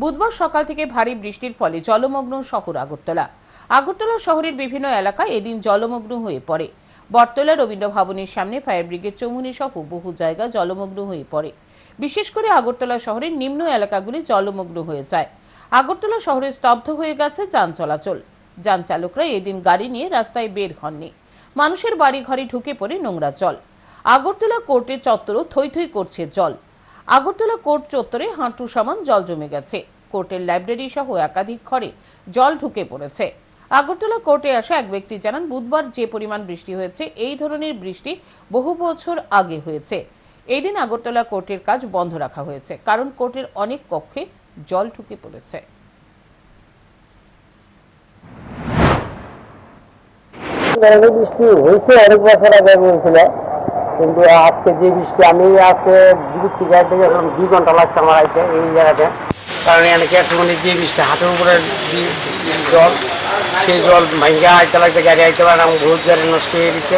বুধবার সকাল থেকে ভারী বৃষ্টির ফলে জলমগ্ন শহর আগরতলা। আগরতলা শহরের বিভিন্ন এলাকায় এদিন জলমগ্ন হয়ে পড়ে। বটতলা, রবীন্দ্র ভবনের সামনে ফায়ার ব্রিগেড চৌমুনি সহ বহু জায়গা জলমগ্ন হয়ে পড়ে। বিশেষ করে আগরতলা শহরের নিম্ন এলাকাগুলি জলমগ্ন হয়ে যায়। আগরতলা শহরে স্তব্ধ হয়ে গেছে যান চলাচল। যান চালকরা এদিন গাড়ি নিয়ে রাস্তায় বের হননি। মানুষের বাড়ি ঘরে ঢুকে পড়ে নোংরা জল। আগরতলা কোর্টের চত্বরও থই থই করছে জল। আগরতলা কোর্ট চত্বরে হাঁটু সমান জল জমে গেছে। কোর্টের লাইব্রেরি সহ একাধিক ঘরে জল ঢুকে পড়েছে। আগরতলা কোর্টে আসা এক ব্যক্তি জানান, বুধবার যে পরিমাণ বৃষ্টি হয়েছে, এই ধরনের বৃষ্টি বহু বছর আগে হয়েছে। এই দিন আগরতলা কোর্টের কাজ বন্ধ রাখা হয়েছে, কারণ কোর্টের অনেক কক্ষে জল ঢুকে পড়েছে। বৃষ্টি হয়েছে অনেক বছর আগে হয়েছিল কিন্তু আজকে যে বৃষ্টি আমি আজকে বিদ্যুৎ গাড়ি থেকে এখন দুই ঘণ্টা লাগছে আমার আইতে এই জায়গাতে। কারণ এখানে একটুখানি যে বৃষ্টি হাতের উপরে জল, সেই জল ভাঙ্গা আইতে লাগছে, গাড়ি আইতে পারে এবং বহুত গাড়ি নষ্ট হয়ে গেছে।